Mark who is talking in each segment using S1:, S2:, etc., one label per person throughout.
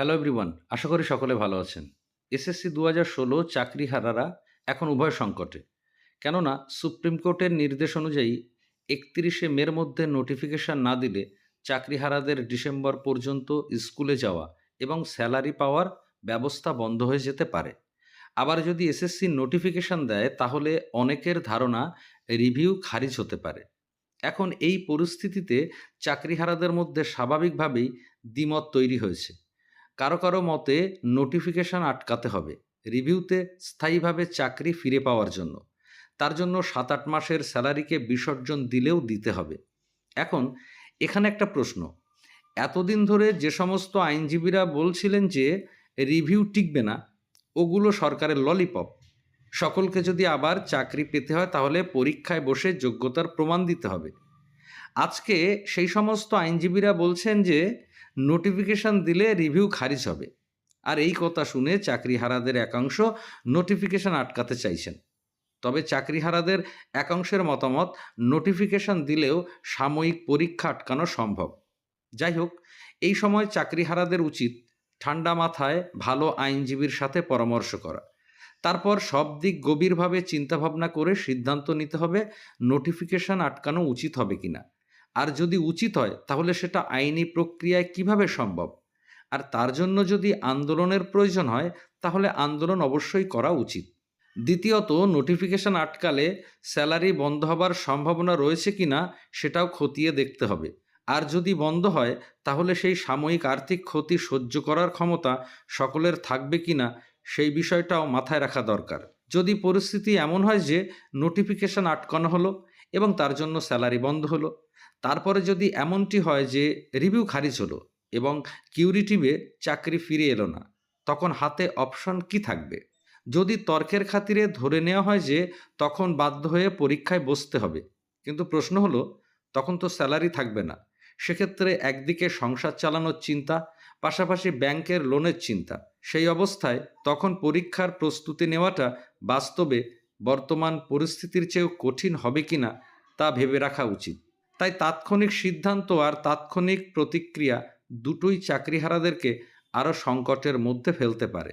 S1: Hello everyone আশা করি সকলে ভালো আছেন। এসএসসি দু হাজার ষোলো চাকরিহারারা এখন উভয় সংকটে। কেননা সুপ্রিম কোর্টের নির্দেশ অনুযায়ী একত্রিশে মের মধ্যে নোটিফিকেশন না দিলে চাকরিহারাদের ডিসেম্বর পর্যন্ত স্কুলে যাওয়া এবং স্যালারি পাওয়ার ব্যবস্থা বন্ধ হয়ে যেতে পারে। আবার যদি এসএসসি নোটিফিকেশন দেয়, তাহলে অনেকের ধারণা রিভিউ খারিজ হতে পারে। এখন এই পরিস্থিতিতে চাকরিহারাদের মধ্যে স্বাভাবিকভাবেই দ্বিমত তৈরি হয়েছে। কারও কারও মতে নোটিফিকেশন আটকাতে হবে। রিভিউতে স্থায়ীভাবে চাকরি ফিরে পাওয়ার জন্য। তার জন্য সাত আট মাসের স্যালারিকে বিসর্জন দিলেও দিতে হবে। এখন এখানে একটা প্রশ্ন। এতদিন ধরে যে সমস্ত আইনজীবীরা বলছিলেন যে রিভিউ টিকবে না, ওগুলো সরকারের ললিপপ সকলকে যদি আবার চাকরি পেতে হয় তাহলে পরীক্ষায় বসে যোগ্যতার প্রমাণ দিতে হবে। আজকে সেই সমস্ত আইনজীবীরা বলছেন যে নোটিফিকেশন দিলে রিভিউ খারিজ হবে। আর এই কথা শুনে চাকরিহারাদের একাংশ নোটিফিকেশন আটকাতে চাইছেন। তবে চাকরিহারাদের একাংশের মতামত নোটিফিকেশন দিলেও সাময়িক পরীক্ষা আটকানো সম্ভব। যাই হোক, এই সময় চাকরিহারাদের উচিত ঠান্ডা মাথায় ভালো আইনজীবীর সাথে পরামর্শ করা। তারপর সব দিক গভীরভাবে চিন্তাভাবনা করে সিদ্ধান্ত নিতে হবে নোটিফিকেশন আটকানো উচিত হবে কিনা। আর যদি উচিত হয়, তাহলে সেটা আইনি প্রক্রিয়ায় কীভাবে সম্ভব? আর তার জন্য যদি আন্দোলনের প্রয়োজন হয়, তাহলে আন্দোলন অবশ্যই করা উচিত। দ্বিতীয়ত নোটিফিকেশন আটকালে স্যালারি বন্ধ হবার সম্ভাবনা রয়েছে কি না সেটাও খতিয়ে দেখতে হবে। আর যদি বন্ধ হয়, তাহলে সেই সাময়িক আর্থিক ক্ষতি সহ্য করার ক্ষমতা সকলের থাকবে কি না সেই বিষয়টাও মাথায় রাখা দরকার। যদি পরিস্থিতি এমন হয় যে নোটিফিকেশন আটকানো হলো এবং তার জন্য স্যালারি বন্ধ হলো তারপরে যদি এমনটি হয় যে রিভিউ খারিজ হলো এবং কিউরিটিভে চাকরি ফিরে এলো না, তখন হাতে অপশন কি থাকবে? যদি তর্কের খাতিরে ধরে নেওয়া হয় যে তখন বাধ্য হয়ে পরীক্ষায় বসতে হবে, কিন্তু প্রশ্ন হলো, তখন তো স্যালারি থাকবে না। সেক্ষেত্রে একদিকে সংসার চালানোর চিন্তা, পাশাপাশি ব্যাংকের লোনের চিন্তা। সেই অবস্থায় তখন পরীক্ষার প্রস্তুতি নেওয়াটা বাস্তবে বর্তমান পরিস্থিতির চেয়েও কঠিন হবে কিনা তা ভেবে রাখা উচিত। তাই তাৎক্ষণিক সিদ্ধান্ত আর তাৎক্ষণিক প্রতিক্রিয়া দুটোই চাকরিহারাদেরকে আরও সংকটের মধ্যে ফেলতে পারে।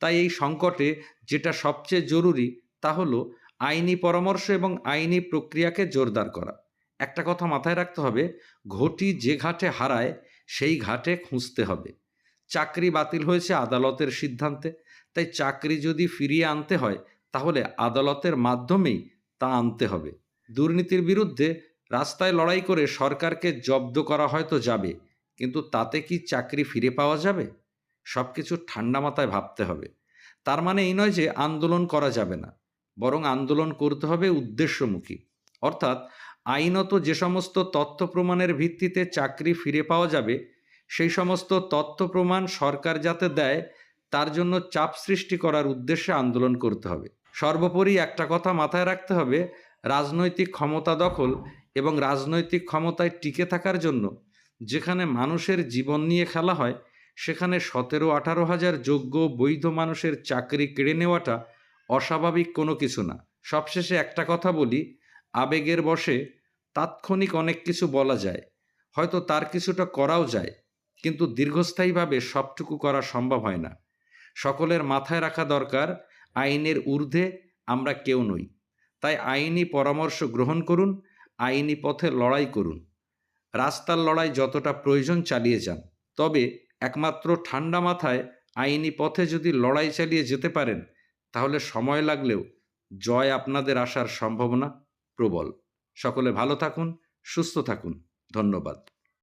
S1: তাই এই সংকটে যেটা সবচেয়ে জরুরি তা হলো আইনি পরামর্শ এবং আইনি প্রক্রিয়াকে জোরদার করা। একটা কথা মাথায় রাখতে হবে, ঘটি যে ঘাটে হারায়, সেই ঘাটে খুঁজতে হবে। চাকরি বাতিল হয়েছে আদালতের সিদ্ধান্তে, তাই চাকরি যদি ফিরিয়ে আনতে হয়, তাহলে আদালতের মাধ্যমেই তা আনতে হবে। দুর্নীতির বিরুদ্ধে রাস্তায় লড়াই করে সরকারকে জব্দ করা হয়তো যাবে, কিন্তু তাতে কি চাকরি ফিরে পাওয়া যাবে? সব কিছু ঠান্ডা মাথায় ভাবতে হবে। তার মানে এই নয় যে আন্দোলন করা যাবে না, বরং আন্দোলন করতে হবে উদ্দেশ্যমুখী। অর্থাৎ আইনত যে সমস্ত তথ্য প্রমাণের ভিত্তিতে চাকরি ফিরে পাওয়া যাবে, সেই সমস্ত তথ্য প্রমাণ সরকার যাতে দেয়, তার জন্য চাপ সৃষ্টি করার উদ্দেশ্যে আন্দোলন করতে হবে। সর্বোপরি একটা কথা মাথায় রাখতে হবে, রাজনৈতিক ক্ষমতা দখল এবং রাজনৈতিক ক্ষমতায় টিকে থাকার জন্য যেখানে মানুষের জীবন নিয়ে খেলা হয়, সেখানে সতেরো আঠারো হাজার যোগ্য বৈধ মানুষের চাকরি কেড়ে নেওয়াটা অস্বাভাবিক কোনো কিছু না। সবশেষে একটা কথা বলি, আবেগের বসে তাৎক্ষণিক অনেক কিছু বলা যায়, হয়তো তার কিছুটা করাও যায়, কিন্তু দীর্ঘস্থায়ীভাবে সবটুকু করা সম্ভব হয় না। সকলের মাথায় রাখা দরকার, আইনের ঊর্ধ্বে আমরা কেউ নই। তাই আইনি পরামর্শ গ্রহণ করুন আইনি পথে লড়াই করুন। রাস্তার লড়াই যতটা প্রয়োজন চালিয়ে যান। তবে একমাত্র ঠান্ডা মাথায় আইনি পথে যদি লড়াই চালিয়ে যেতে পারেন, তাহলে সময় লাগলেও জয় আপনাদের আসার সম্ভাবনা প্রবল। সকলে ভালো থাকুন, সুস্থ থাকুন। ধন্যবাদ।